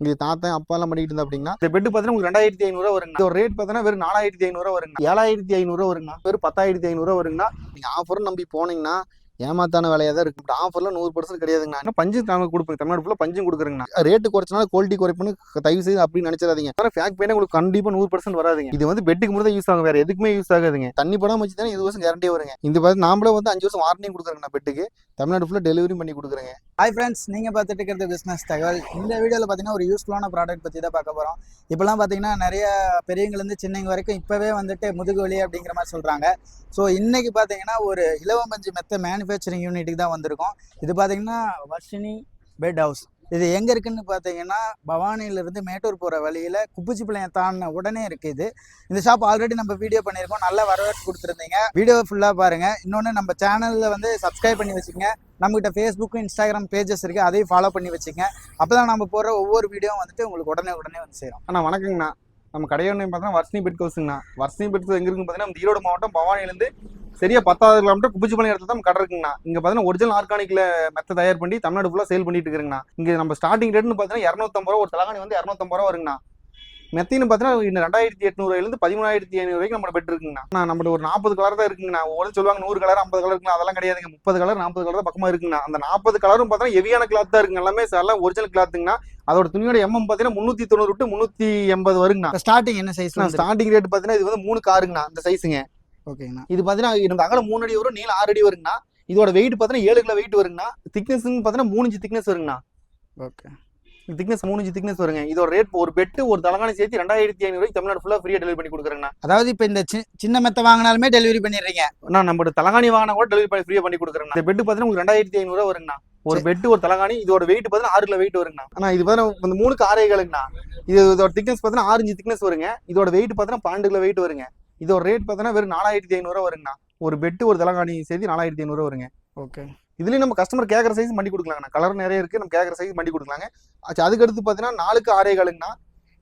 இங்க தாத்தன் அப்பா எல்லாம் பண்ணிட்டு இருந்தா அப்படின்னா இந்த பெட் பார்த்தீங்கன்னா உங்களுக்கு ரெண்டாயிரத்தி ஐநூறு வருங்க இந்த ரேட் பார்த்தீங்கன்னா வெறும் நாலாயிரத்தி ஐநூறு வருங்க ஏழாயிரத்தி ஐநூறு வருங்க வெறும் பத்தாயிரத்தி ஐநூறு வருங்க நீங்க ஆஃபர் நம்பி போனீங்கன்னா ஏமாத்தான வேலையா தான் இருக்கு. ஆஃபர்ல நூறு பர்சன்ட் கிடையாதுங்கண்ணா. பஞ்சு தமிழ் கொடுப்பேன் தமிழ்நாடு ஃபுல்லாக பஞ்சும் கொடுக்குறேங்கண்ணா. ரேட்டு குறைச்சனால குவாலிட்டி குறைப்புன்னு தயவு செய்து அப்படின்னு நினைச்சிடாதீங்க. ஃபேக் பெயினே உங்களுக்கு கண்டிப்பா நூறு பர்சன்ட் வராதுங்க. இது வந்து பெட்டுக்கு மட்டும் தான் யூஸ் ஆகும். வேற எதுக்குமே யூஸ் ஆகாதுங்க. தண்ணி படம் வச்சு தானே இது வருஷம் கேரண்டியே வருங்க. இந்த பார்த்து நாமளே வந்து அஞ்சு வருஷம் வாரண்டியும் கொடுக்குறேங்கண்ணா பெட்டுக்கு தமிழ்நாடு ஃபுல்லாக டெலிவரி பண்ணி கொடுக்குறேங்க. ஹாய் ஃப்ரெண்ட்ஸ் நீங்கள் பார்த்துட்டு இருக்கிறது பிஸ்னஸ் தகவல். இந்த வீடியோவில் பார்த்தீங்கன்னா ஒரு யூஸ்ஃபுல்லான ப்ராடக்ட் பற்றி தான் பார்க்க போகிறோம் இப்போலாம் பார்த்தீங்கன்னா நிறைய பெரியவங்கலேருந்து சின்னவங்க வரைக்கும் இப்போவே வந்துட்டு முதுகு வலி அப்படிங்கிற மாதிரி சொல்கிறாங்க ஸோ இன்றைக்கி பார்த்தீங்கன்னா ஒரு இலவம்பஞ்சு மெத்த மேனுஃபேக்சரிங் யூனிட்டுக்கு தான் வந்திருக்கோம். இது பார்த்தீங்கன்னா வர்ஷினி பெட் ஹவுஸ் இது எங்கே இருக்குன்னு பார்த்தீங்கன்னா பவானியிலிருந்து மேட்டூர் போகிற வழியில் பிள்ளைய தாண்டின உடனே இருக்குது இது. இந்த ஷாப் ஆல்ரெடி நம்ம வீடியோ பண்ணியிருக்கோம். நல்ல வரவேற்பு கொடுத்துருந்தீங்க. வீடியோ ஃபுல்லாக பாருங்கள் இன்னொன்று நம்ம சேனலில் வந்து சப்ஸ்கிரைப் பண்ணி வச்சுங்க நம்மகிட்ட ஃபேஸ்புக்கும் இன்ஸ்டாகிராம் பேஜஸ் இருக்குது அதையும் ஃபாலோ பண்ணி வச்சுங்க அப்போ தான் நம்ம போடுற ஒவ்வொரு வீடியோ வந்துட்டு உங்களுக்கு உடனே உடனே வந்து சேரும். அண்ணா வணக்கங்கண்ணா. நம்ம கடையோட பார்த்தீங்கன்னா வர்ஷினி பெட் ஹவுஸுங்கண்ணா வர்ஷினி பெட் ஹவுஸ் எங்க இருக்குன்னு பார்த்தீங்கன்னா நம்ம ஈரோடு மாவட்டம் பவானிலேருந்து சரியா பத்தாவது கிலோமீட்டர் குப்பிச்சிப்பாளையம் இடத்துல தான் கடை இருக்குங்கண்ணா இங்க பார்த்தீங்கன்னா ஒரிஜினல் ஆர்கானிக்ல மெத்த தயார் பண்ணி தமிழ்நாடு ஃபுல்லாக சேல் பண்ணிட்டு இருக்கிறேங்கண்ணா இங்க நம்ம ஸ்டார்டிங் ரேட்னு பார்த்தீங்கன்னா இரநூத்தம்பது ரூபா ஒரு தலகாணி வந்து இரநூத்தம்பது ரூபா வருங்கண்ணா. மெத்தின்னு பார்த்தீங்கன்னா இன்னும் ரெண்டாயிரத்தி எட்நூறுலேருந்து பதிமூணாயிரத்தி ஐநூறு வரைக்கும் நம்ம பெட் இருக்குங்கண்ணா. நம்மளோட ஒரு நாற்பது கலர் தான் இருக்குங்கண்ணா. ஒவ்வொரு சொல்லுவாங்க நூறு கலர் ஐம்பது கலர் இருக்குங்க அதெல்லாம் கிடையாதுங்க. முப்பது கலர் நாற்பது கலர் தான் பக்கமா இருக்குங்கண்ணா. அந்த நாற்பது கலரும் பார்த்தீங்கன்னா ஹெவியான கிளாத் தான் இருக்குங்க. எல்லாமே எல்லாம் ஒரிஜினல் கிளாத்துங்கண்ணா அதோட துணியோட எம்எம் பார்த்தீங்கன்னா முந்நூற்றி தொண்ணூறு டு முந்நூற்றி எண்பது வருங்கண்ணா. ஸ்டார்டிங் என்ன சைஸ்ல ஸ்டார்டிங் ரேட் பார்த்தீங்கன்னா இது வந்து மூணு காருங்கண்ணா இந்த சைஸுங்க ஓகேங்கண்ணா. இது பார்த்தீங்கன்னா இந்த அகலம் மூணு அடி வரும் நீளம் ஆறு அடி வருங்கண்ணா. இதோட வெயிட் பார்த்தீங்கன்னா ஏழு கிலோ வெயிட் வருங்கண்ணா. திக்னஸ் பார்த்தீங்கன்னா மூணு இன்ச்சு திக்னஸ் வருங்கண்ணா. ஓகே. திக்னஸ் மூணு இன்ச்சு திக்னஸ் வருங்க. இதோட ரேட் ஒரு பெட்டு ஒரு தலகாணி சேர்த்து ரெண்டாயிரத்தி ஐநூறு தமிழ்நாடு ஃபுல்லாக ஃப்ரீயாக டெலிவரி பண்ணி கொடுக்குறேங்கண்ணா. அதாவது இப்போ இந்த சின்ன மெத்த வாங்கினாலுமே டெலிவரி பண்ணிடுறீங்க. நான் நம்ம தலகாணி வாங்கினா கூட டெலிவரி பண்ணி ஃப்ரீயாக பண்ணி கொடுக்குறேங்க இந்த பெட்டு பார்த்தீங்கன்னா உங்களுக்கு ரெண்டாயிரத்தி ஐநூறுவா வருங்கண்ணா. ஒரு பெட்டு ஒரு தலகாணி இதோட வெயிட் பார்த்தீங்கன்னா ஆறு கிலோ வெயிட் வருங்கண்ணா. இது பார்த்தீங்கன்னா இந்த மூணுக்கு ஆறே காலுங்கண்ணா. இது இதோட திக்னஸ் பார்த்தீங்கன்னா ஆறு இன்ச்சு திக்னஸ் வருங்க. இதோட வெயிட் பார்த்தீங்கன்னா பன்னெண்டு கிலோ வெயிட் வருங்க. இதோட ரேட் பார்த்தீங்கன்னா வெறும் நாலாயிரத்தி ஐநூறுவா வருங்கண்ணா. ஒரு பெட்டு ஒரு தலகாணி சேர்த்து நாலாயிரத்தி ஐநூறுவா வருங்க. ஓகே இதுலயும் நம்ம கஸ்டமர் கேட்குற சைஸ் பண்ணி கொடுக்கலாங்கண்ணா. கலர் நிறைய இருக்கு நம்ம கேட்குற சைஸ் பண்ணி கொடுக்கலாங்க. ஆச்சு அதுக்கு அடுத்து பார்த்தீங்கன்னா நாலுக்கு ஆறே காலுங்கண்ணா.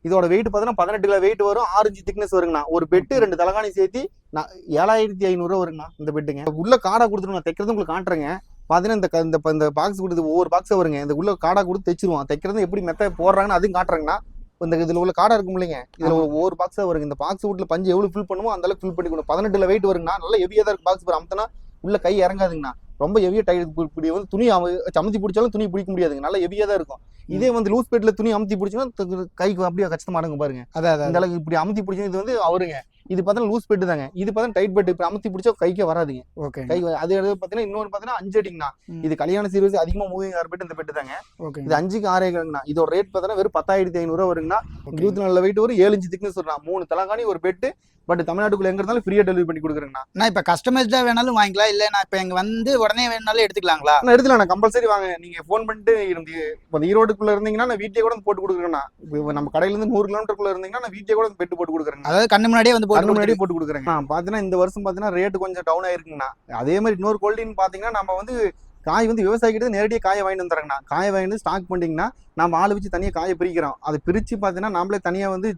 இதோட வெயிட் பார்த்தீங்கன்னா பதினெட்டு கிலோ வெயிட் வரும் இன்ச்சு திக்னஸ் வருங்கண்ணா. ஒரு பெட்டு ரெண்டு தலகாணி சேர்த்து நான் ஏழாயிரத்தி ஐநூறுரூவா வருங்கண்ணா இந்த பெட்டுங்க உள்ள காடா கொடுத்துருங்க தைக்கிறது உங்களுக்கு காட்டுறேங்க. பார்த்தீங்கன்னா இந்த இந்த பாக்ஸ் கொடுத்து ஒவ்வொரு பாக்ஸை வருங்க. இந்த உள்ள காடா கொடுத்து தைச்சிருவோம். தைக்கிறது எப்படி மெத்த போடுறாங்கன்னு அதையும் காட்டுறாங்கண்ணா. இந்த இதுல உள்ள காடா இருக்கும் இல்லைங்க. இதுல. ஒவ்வொரு பாக்ஸா வருங்க. இந்த பாக்ஸ் வீட்டுல பஞ்சு எவ்வளவு ஃபில் பண்ணுமோ அந்த அளவுக்கு ஃபில் பண்ணி கொடுங்க. பதினெட்டுல வெயிட் வருங்கண்ணா. நல்லா ஹெவியா தான் இருக்கு பாக்ஸ் அமுத்தினா உள்ள கை இறங்காதுங்கண்ணா. ரொம்ப ஹெவியா டைட் இப்படி வந்து துணி அமுத்தி பிடிச்சாலும் துணி பிடிக்க முடியாதுங்க. நல்லா ஹெவியா தான் இருக்கும். இதே வந்து லூஸ் பெட்ல துணி அமுத்தி பிடிச்சா கைக்கு அப்படியே கஷ்டமா அடங்க பாருங்க. அதான் இந்த அளவுக்கு இப்படி அமுத்தி பிடிச்சா இது வந்து அவருங்க. இது பார்த்தா லூஸ் பெட் தாங்க. இது பார்த்தா டைட் பெட் இப்படி அமுத்தி பிடிச்சா கைக்கே வராதுங்க. ஓகே கை அது பார்த்தீங்கன்னா இன்னொன்று பார்த்தீங்கன்னா அஞ்சு அடிங்கண்ணா. இது கல்யாண சீரியஸ் அதிகமா மூவிங் ஆகிற பெட் இந்த பெட் தாங்க. ஓகே இது அஞ்சுக்கு ஆறே கிழங்குண்ணா இதோட ரேட் பார்த்தீங்கன்னா வெறும் பத்தாயிரத்தி ஐநூறுரூவா வருங்கண்ணா. இருபத்தி நாலு வெயிட் ஒரு ஏழு இன்ச்சு திக்னஸ் வரும் மூணு தலகாணி ஒரு பெட்டு பட் தமிழ்நாட்டுக்குள்ள எங்க இருந்தாலும் ஃப்ரீயா டெலிவரி பண்ணி கொடுக்குறேங்கண்ணா. நான் இப்போ கஸ்டமைஸ்டா வேணாலும் வாங்கிக்கலாம். இல்லை நான் இப்போ இங்கே வந்து உடனே வேணாலும் எடுத்துக்கலாங்களா? நான் எடுத்துலாம் கம்பல்சரி வாங்க. நீங்க ஃபோன் பண்ணிட்டு இருந்து ஈரோடுக்குள்ள இருந்தீங்கன்னா நான் வீட்லயே கூட போட்டு கொடுக்குறேண்ணா இப்போ நம்ம கடையில இருந்து நூறு கிலோமீட்டருக்குள்ள இருந்தீங்கன்னா நான் வீட்லயே கூட பெட்டு போட்டு கொடுக்குறேங்க. அதாவது கண்ணு முன்னாடியே வந்து கண்ணு முன்னாடியே போட்டு கொடுக்குறேங்க. நான் பார்த்தீங்கன்னா இந்த வருஷம் பார்த்தீங்கன்னா ரேட் கொஞ்சம் டவுன் ஆயிருக்குங்கண்ணா. அதே மாதிரி இன்னொரு குவாலிட்டின்னு பார்த்தீங்கன்னா நம்ம வந்து காய் வந்து விவசாயிக்கிட்ட நேரடியாக காயை வாங்கிட்டு வந்துடுறேங்கண்ணா. காயை வாங்கி வந்து ஸ்டாக் பண்ணிட்டீங்கன்னா நம்ம ஆள் வச்சு தனியாக காயை பிரிக்கிறோம். அதை பிரித்து பார்த்தீங்கன்னா நாமளே தனியாக வந்து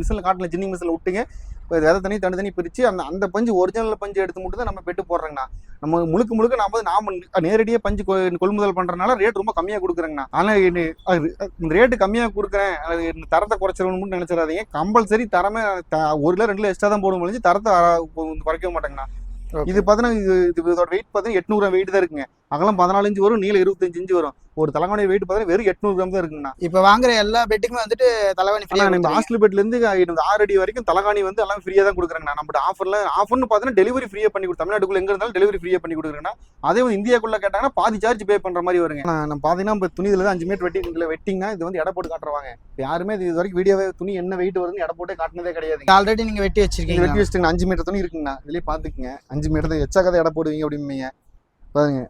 மிஷினில் காட்டில் ஜின்னிங் மிஷினில் விட்டுங்க. விதை தனி தனி தனி பிரித்து அந்த அந்த பஞ்சு ஒரிஜினல் பஞ்சு எடுத்து மட்டும் தான் நம்ம பெட்டு போடுறோங்கண்ணா. நம்ம முழுக்க முழுக்க நாம வந்து நாம நேரடியாக பஞ்சு கொள்முதல் பண்ணுறதுனால ரேட் ரொம்ப கம்மியாக கொடுக்குறேங்கண்ணா. ஆனால் இந்த ரேட்டு கம்மியாக கொடுக்குறேன். தரத்தை குறைச்சிடணும்னு நினச்சிடாதீங்க. கம்பல்சரி தரமே ஒரு கிலோ ரெண்டு கிலோ எக்ஸ்ட்ரா தான் போடும் முடிஞ்சு தரத்தை அஹ், குறைக்க மாட்டேங்கண்ணா. இது பார்த்தீங்கன்னா இது இது இதோட வெயிட் பார்த்தீங்கன்னா எட்நூறு வெயிட் தான் இருக்குங்க. அகலம் பதினாலு இன்ச்சு வரும் நீளம் இருபத்தஞ்சு இன்ச்சு வரும். ஒரு தலைவணி வெயிட் பார்த்தீங்கன்னா வெறும் எட்நூறு கிராம் தான் இருக்குங்கண்ணா. இப்போ வாங்குற எல்லா பெட்டுக்குமே வந்துட்டு தலைவணி நம்ம ஃப்ரீயாக ஹாஸ்டல் பெட்ல இருந்து இந்த ஆறு அடி வரைக்கும் தலகாணி வந்து எல்லாம் ஃப்ரீயா தான் கொடுக்குறாங்க நம்ம ஆஃபர்ல ஆஃபர்னு பார்த்தீங்கன்னா டெலிவரி ஃப்ரீயா பண்ணி கொடுத்து தமிழ்நாட்டுக்குள்ள எங்க இருந்தாலும் டெலிவரி ஃப்ரீயா பண்ணி கொடுக்குறாங்கன்னா அதே வந்து இந்தியாக்குள்ள கேட்டாங்கன்னா பாதி சார்ஜ் பே பண்ற மாதிரி வருங்க. நான் நம்ம பாத்தீங்கன்னா இப்போ துணி இதுல அஞ்சு மீட்டர் வெட்டி இதுல வெட்டிங்கன்னா இது வந்து எடை போட்டு காட்டுறாங்க இப்ப யாருமே இது வரைக்கும் வீடியோவே துணி என்ன வெயிட் வருதுன்னு எடை போட்டே காட்டினதே கிடையாது. ஆல்ரெடி நீங்கள் வெட்டி வச்சிருக்கீங்க. வெட்டி வச்சுட்டுங்க அஞ்சு மீட்டர் துணி இருக்குங்கண்ணா. இதுலயே பாத்துக்குங்க. அஞ்சு மீட்டர் தான் எச்சா கதை எடை போடுவீங்க அப்படிம்பீங்க. பாருங்க.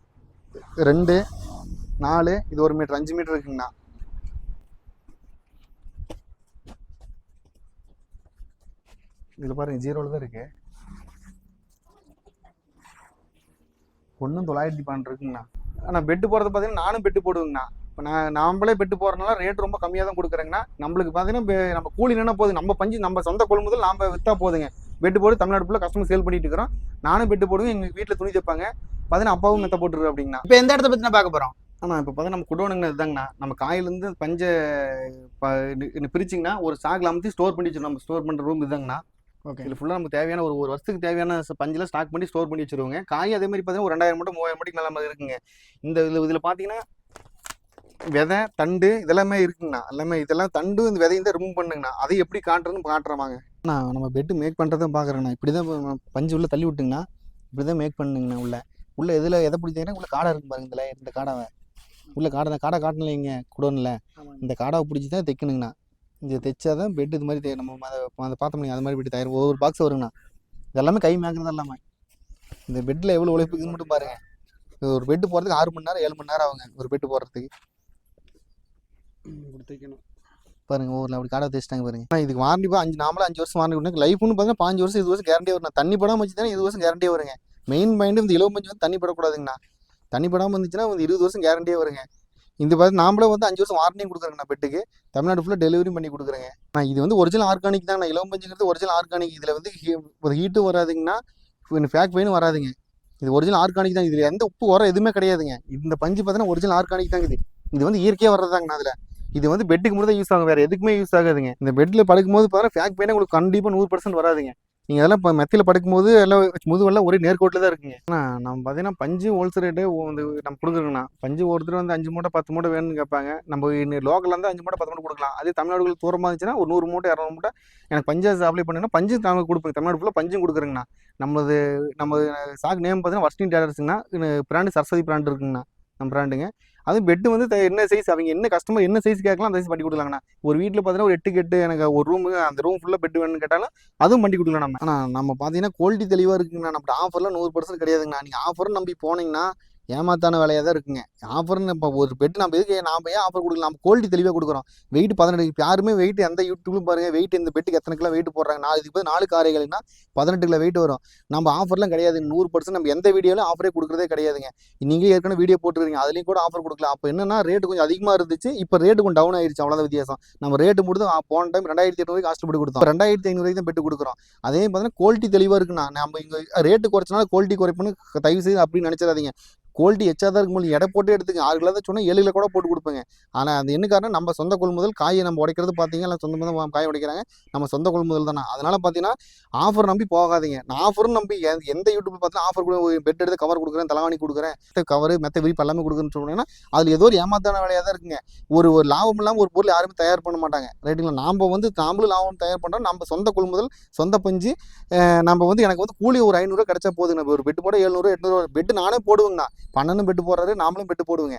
ரெண்டு நாலு இது ஒரு மீட்டர் அஞ்சு மீட்டர் இருக்குங்கண்ணா. இதில் பாருங்க ஜீரோவில் தான் இருக்கு. ஒன்றும் தொள்ளாயிரத்தி பன்னெண்டு இருக்குங்கண்ணா. ஆனால் பெட்டு போகிறது பார்த்தீங்கன்னா நானும் பெட்டு போடுவேங்கண்ணா. இப்போ நான் நாமளே பெட்டு போடுறதுனால ரேட் ரொம்ப கம்மியாக தான் கொடுக்குறேங்கண்ணா. நம்மளுக்கு பார்த்தீங்கன்னா நம்ம கூலி என்ன போகுது நம்ம பஞ்சு நம்ம சொந்த கொள்முதல் நாம் விற்றா போதுங்க. பெட்டு போட்டு தமிழ்நாடு ஃபுல்லாக கஸ்டமர் சேல் பண்ணிட்டு இருக்கிறோம். நானும் பெட்டு போடுவேன் எங்கள் வீட்டில் துணி தைப்பாங்க. பார்த்தீங்கன்னா அப்பாவும் மெத்த போட்டுருக்கு அப்படிங்கண்ணா இப்போ எந்த இடத்த பற்றி நான் பார்க்க போகிறோம் ஆனால் இப்போ பார்த்தா நம்ம குடோனுங்கண்ணா இதுதாங்கண்ணா நம்ம காயிலேருந்து பஞ்சை பிரிச்சிங்கன்னா ஒரு ஸ்டாக்ல அமுத்தி ஸ்டோர் பண்ணி வச்சிருவோம். நம்ம ஸ்டோர் பண்ணுற ரூம் இதுதாங்கண்ணா. ஓகே. இதில் ஃபுல்லாக நமக்கு தேவையான ஒரு ஒரு வருஷத்துக்கு தேவையான பஞ்சில் ஸ்டாக் பண்ணி ஸ்டோர் பண்ணி வச்சிருவோங்க. காய் அதே மாதிரி பார்த்தீங்கன்னா ஒரு ரெண்டாயிரம் மூட்டை மூவாயிரம் மூட்டைக்கு மேலே இருக்குங்க. இந்த இதில் இதில் பார்த்தீங்கன்னா விதை தண்டு இதெல்லாமே இருக்குங்கண்ணா. எல்லாமே இதெல்லாம் தண்டு இந்த விதையும் தான் ரிமூவ் பண்ணுங்கண்ணா. அதை எப்படி காட்டுறதுன்னு காட்டுறவாங்க நான் நம்ம பெட்டு மேக் பண்ணுறதும் பார்க்குறேண்ணா இப்படி தான் பஞ்சு உள்ளே தள்ளி விட்டுங்கண்ணா. இப்படி தான் மேக் பண்ணுங்கண்ணா உள்ள. உள்ள எதில் எதை பிடிச்சிங்கன்னா உள்ள காடை இருக்கு பாருங்க இதில் இந்த காடாவை உள்ள காடை காடை காட்டலைங்க குடோனில். இந்த காடாவை பிடிச்சி தான் தைக்கணுங்கண்ணா. இது தைச்சா தான் பெட் இது மாதிரி நம்ம அதை அதை பார்த்தோம் அது மாதிரி பெட்டு தயார் ஒவ்வொரு பாக்ஸ் வருங்கண்ணா. இது எல்லாமே கை மேய்க்கிறது எல்லாமே இந்த பெட்டில் எவ்வளோ உழைப்பு இருக்குன்னு மட்டும் பாருங்க. இது ஒரு பெட்டு போகிறதுக்கு ஆறு மணி நேரம் ஏழு மணி நேரம் ஆகுங்க ஒரு பெட்டு போடுறதுக்கு பாருங்க ஊரில் அப்படி காடை தைச்சிட்டாங்க பாருங்க. இதுக்கு வாரண்டி அஞ்சு நாமளும் அஞ்சு வருஷம் வாரண்டி லைஃப்னு பார்த்தீங்கன்னா பாஞ்சு வருஷம் இது வருஷம் கேரண்டியாக வரும் தண்ணி படாமல் வச்சு தானே இது வருஷம் கேரண்டியாக வருங்க. மெயின் பாயிண்ட் இந்த இலவம்பஞ்சு வந்து தண்ணி படக்கூடாதுங்கண்ணா தண்ணி படாமல் இருந்துச்சுன்னா வந்து இருபது வருஷம் கேரண்டியே வருங்க. இந்த பார்த்து நாமளே வந்து அஞ்சு வருஷம் வாரண்டியும் கொடுக்குறேங்கண்ணா பெட்டுக்கு. தமிழ்நாடு ஃபுல்லாக டெலிவரி பண்ணி கொடுக்குறேங்க. நான் இது வந்து ஒரிஜினல் ஆர்கானிக் தான் இலவம்பஞ்சுங்கிறது ஒரிஜினல் ஆர்கானிக் இதில் வந்து ஹீ- ஒரு ஹீட்டும் வராதுங்கண்ணா. ஃபேக் பெயினும் வராதுங்க. இது ஒரிஜினல் ஆர்கானிக் தான். இதில் எந்த உப்பு உரம் எதுவுமே கிடையாதுங்க. இந்த பஞ்சு பார்த்தீங்கன்னா ஒரிஜினல் ஆர்கானிக் தான் இது. இது வந்து இயற்கையாக வர்றதாங்கண்ணா அதில். இது வந்து பெட்டுக்கு மட்டும் தான் யூஸ் ஆகும். வேறு எதுக்குமே யூஸ் ஆகாதுங்க. இந்த பெட்டில் படுக்கும்போது பார்த்தா ஃபேக் பெயினே உங்களுக்கு கண்டிப்பாக நூறு பர்சன்ட் வராதுங்க. நீங்கள் அதெல்லாம் இப்போ மெத்தியில் படுக்கும்போது எல்லாம் முதுவெல்லாம் ஒரே நேர்கோட்டில் தான் இருக்குங்க. ஆனால் நம்ம பார்த்தீங்கன்னா பஞ்சு ஹோல்சேல் ரேட்டு வந்து நம்ம கொடுக்குறோங்கண்ணா பஞ்சு ஒருத்தர் வந்து அஞ்சு மூட்டை பத்து மூட்டை வேணும்னு கேட்பாங்க. நம்ம லோக்கலில் இருந்து அஞ்சு மூட்டை பத்து மூட்டை கொடுக்கலாம். அதே தமிழ்நாடுகள் தூரமாக இருந்துச்சுன்னா ஒரு நூறு மூட்டை இரநூறு மூட்டை எனக்கு பஞ்சாயத்து அப்ளை பண்ணுன்னா பஞ்சு தமிழ் கொடுப்பேன் தமிழ்நாடு ஃபுல்லாக பஞ்சும் கொடுக்குறேங்கண்ணா. நம்மளது நம்ம சாக் நேம் பார்த்தீங்கன்னா வர்ஸ்டின் டேலர்ஸுங்கண்ணா பிராண்டு சரஸ்வதி பிராண்டு இருக்குங்கண்ணா. நம்ம பிராண்டுங்க அதுவும் பெட்டு வந்து என்ன சைஸ் அவங்க என்ன கஸ்டமர் என்ன சைஸ் கேட்கலாம் அந்த சைஸ் பண்ணி கொடுக்கலாங்கண்ணா. ஒரு வீட்டில் பார்த்தீங்கன்னா ஒரு எட்டு கெட்டு எனக்கு ஒரு ரூமு அந்த ரூம் ஃபுல்லாக பெட் வேணும்னு கேட்டாலும் அதுவும் பண்ணி கொடுக்கலாம் நம்ம. ஆனால் நம்ம பார்த்தீங்கன்னா குவாலிட்டி தெளிவாக இருக்குங்கண்ணா. நம்ம ஆஃபர்லாம் நூறு பர்சன்ட் கிடையாதுங்கண்ணா. நீங்கள் ஆஃபர்னு நம்பி போனீங்கன்னா ஏமாத்தான வேலையாக தான் இருக்குங்க. ஆஃபர்னு இப்போ ஒரு பெட் நம்ம எதுக்கு நாம் ஏன் ஆஃபர் கொடுக்கலாம் நம்ம குவாலிட்டி தெளிவாக கொடுக்குறோம். வெயிட் பதினெட்டு இப்போ யாருமே வெயிட் எந்த யூடியூப்லும் பாருங்கள் வெயிட் இந்த பெட்டுக்கு எத்தனை கிலோ வெயிட் போடுறாங்க? நாலு இதுக்கு நாலு காரைகள்னா பதினெட்டு கிலோ வெயிட் வரும். நம்ம ஆஃபர்லாம் கிடையாது. நூறு பர்சன்ட் நம்ம எந்த வீடியோலையும் ஆஃபரே கொடுக்குறதே கிடையாதுங்க. நீங்களே ஏற்கனவே வீடியோ போட்டுருக்கீங்க. அதுலேயும் கூட ஆஃபர் கொடுக்கல. அப்போ என்னன்னா ரேட்டு கொஞ்சம் அதிகமாக இருந்துச்சு. இப்போ ரேட்டு கொஞ்சம் டவுன் ஆயிடுச்சு அவ்வளோதான் வித்தியாசம். நம்ம ரேட்டு முடிந்து போன டைம் ரெண்டாயிரத்தி எட்நூறுக்கு ஹாஸ்டல் கொடுத்தோம். ரெண்டாயிரத்தி ஐநூறு தான் பெட்டு கொடுக்குறோம். அதே பார்த்தீங்கன்னா குவாலிட்டி தெளிவாக இருக்குண்ணா. நம்ம இங்கே ரேட்டு குறைச்சனால குவாலிட்டி குறைப்புன்னு தயவு செய்து அப்படின்னு நினச்சிடாதீங்க. குவாலிட்டி எச்சா தான் எடை போட்டு எடுத்துங்க. ஆறு கிலோ தான் சொன்னால் ஏழு கிலோ கூட போட்டு கொடுப்பேங்க. ஆனால் அது என்ன காரணம்? நம்ம சொந்த கொள்முதல் காயை நம்ம உடைக்கிறது பார்த்தீங்கன்னா சொந்த தான் காய் உடைக்கிறாங்க நம்ம சொந்த கொள்முதல் தானே? அதனால் பார்த்தீங்கன்னா ஆஃபர் நம்பி போகாதீங்க. நான் ஆஃபரும் நம்பி எந்த- எந்த யூடியூப்ல பார்த்தா ஆஃபர் பெட் எடுத்து கவர் கொடுக்குறேன் தலைவாணி கொடுக்குறேன் கவர் மெத்த விரிப்பு எல்லாமே கொடுக்குறேன்னு சொன்னீங்கன்னா அதில் ஏதோ ஒரு ஏமாத்தான வேலையாக தான் இருக்குங்க. ஒரு ஒரு லாபம் இல்லாமல் ஒரு பொருள் யாருமே தயார் பண்ண மாட்டாங்க. ரைட்டுங்களா நாம் வந்து நாமளும் லாபம் தயார் பண்ணுறோம் நம்ம சொந்த கொள்முதல் சொந்த பஞ்சு நம்ம வந்து எனக்கு வந்து கூலி ஒரு ஐநூறுரூவா கிடச்சா போதுங்க. ஒரு பெட்டு போட எழுநூறு எட்நூறு பெட்டு நானே போடுவேங்கண்ணா. பண்ணனும் பெட்டு போடுறாரு நாமளும் பெட்டு போடுவோங்க.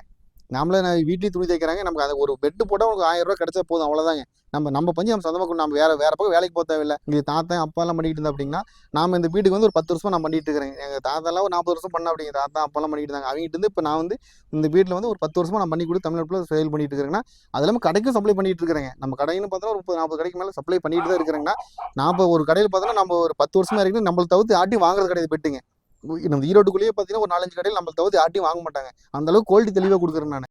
நாமளே நான் வீட்லேயும் துணி தைக்கிறாங்க நமக்கு அது ஒரு பெட்டு போட்டால் உங்களுக்கு ஆயிரம் ரூபா கிடைச்சா போதும் அவ்வளோதாங்க நம்ம நம்ம பஞ்சு நம்ம சொந்தமாக நம்ம வேற வேற பக்கம் வேலைக்கு போக தேவையில்லை. இது தாத்தா அப்பாலாம் பண்ணிட்டு இருந்தா அப்படின்னா நாம இந்த வீட்டுக்கு வந்து ஒரு பத்து வருஷம் நான் பண்ணிட்டு இருக்கிறேன். எங்கள் தாத்தாலாம் ஒரு நாற்பது வருஷம் பண்ண அப்படிங்க. தாத்தா அப்பாலாம் பண்ணிட்டு இருந்தாங்க. அவங்ககிட்ட இருந்து இப்போ நான் வந்து இந்த வீட்டில் வந்து ஒரு பத்து வருஷமா நான் பண்ணி கொடுத்து தமிழ்நாட்டில் செயல் பண்ணிட்டு இருக்கிறேங்கன்னா அது இல்லாமல் கடைக்கும் சப்ளை பண்ணிட்டு இருக்கிறேங்க. நம்ம கடைன்னு பார்த்தா ஒரு முப்பது நாற்பது கடைக்கு மேலே சப்ளை பண்ணிட்டு தான் இருக்கிறேங்கன்னா நாம ஒரு கடையில் பார்த்தோன்னா நம்ம ஒரு பத்து வருஷமா இருக்கு நம்மளை தவிர்த்து ஆட்டி வாங்குறது கிடையாது பெட்டுங்க நம்ம ஈரோட்டுக்குள்ளேயே பார்த்தீங்கன்னா ஒரு நாலஞ்சு கடையில் நம்மள தவிர்த்து யார்ட்டையும் வாங்க மாட்டாங்க. அந்த அளவுக்கு குவாலிட்டி தெளிவாக கொடுக்குறேன் நான்.